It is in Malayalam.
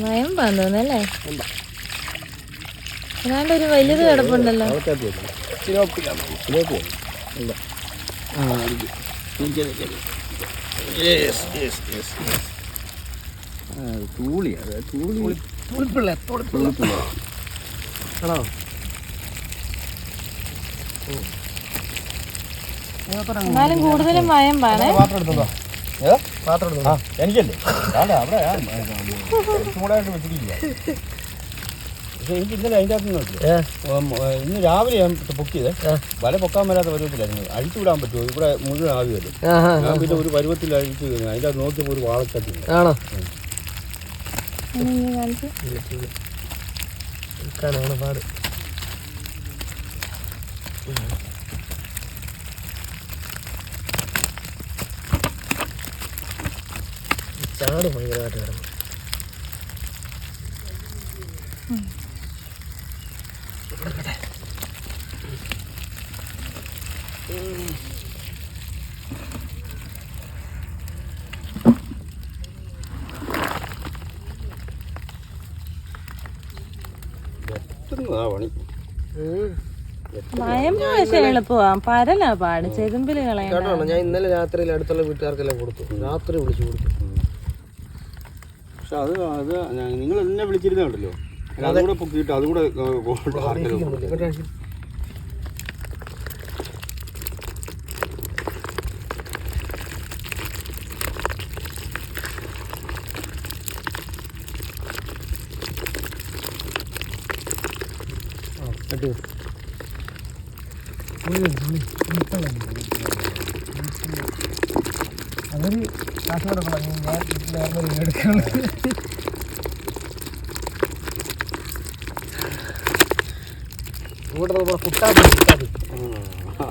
വയമ്പാന്ന് തോന്നല്ലേ ഏതാണ്ട് ഒരു വലുത് കിടപ്പുണ്ടല്ലോ ആണോ? എന്നാലും കൂടുതലും വയമ്പാണ്. പാത്രം എടുത്തോ ഏ പാത്രം എടുത്തോ? ആ എനിക്കല്ലേ? അവിടെ ചൂടായിട്ട് വെച്ചിട്ടില്ല. പക്ഷെ എനിക്ക് ഇന്നലെ അതിന്റെ അകത്ത് നോക്കി. ഏ? ഇന്ന് രാവിലെ ഞാൻ ആ. വല പൊക്കാൻ വരാത്ത പരുവത്തിലായിരുന്നു അഴിച്ചു വിടാൻ പറ്റുമോ? ഇവിടെ മുഴുവൻ ആവിയല്ലേ? ആഹാ, ഞാൻ പിന്നെ ഒരു പരുവത്തിൽ അഴിച്ചു കഴിഞ്ഞു അതിന്റെ അകത്ത് നോക്കിയപ്പോൾ ഒരു വാളക്കത്തില്ല ആണോ. എടുക്കാനാണ് പാട്. ചാട് ഭയങ്കരമായിട്ട് കിടന്നു വയമ്പ് പക്ഷെ എളുപ്പമാ. പരലാ പാട്. കളയണ്ട. ഞാൻ ഇന്നലെ രാത്രിയിൽ അടുത്തുള്ള വീട്ടുകാർക്കെല്ലാം കൊടുത്തു. രാത്രി വിളിച്ചു കൊടുത്തു. പക്ഷെ അത് അത് നിങ്ങൾ എന്നെ വിളിച്ചിരുന്നുണ്ടല്ലോ അതുകൂടെ പൊക്കിയിട്ട് അതുകൂടെ. അതൊരു കാസർഗോഡ് കൊടുക്കണം ഞാൻ ആ.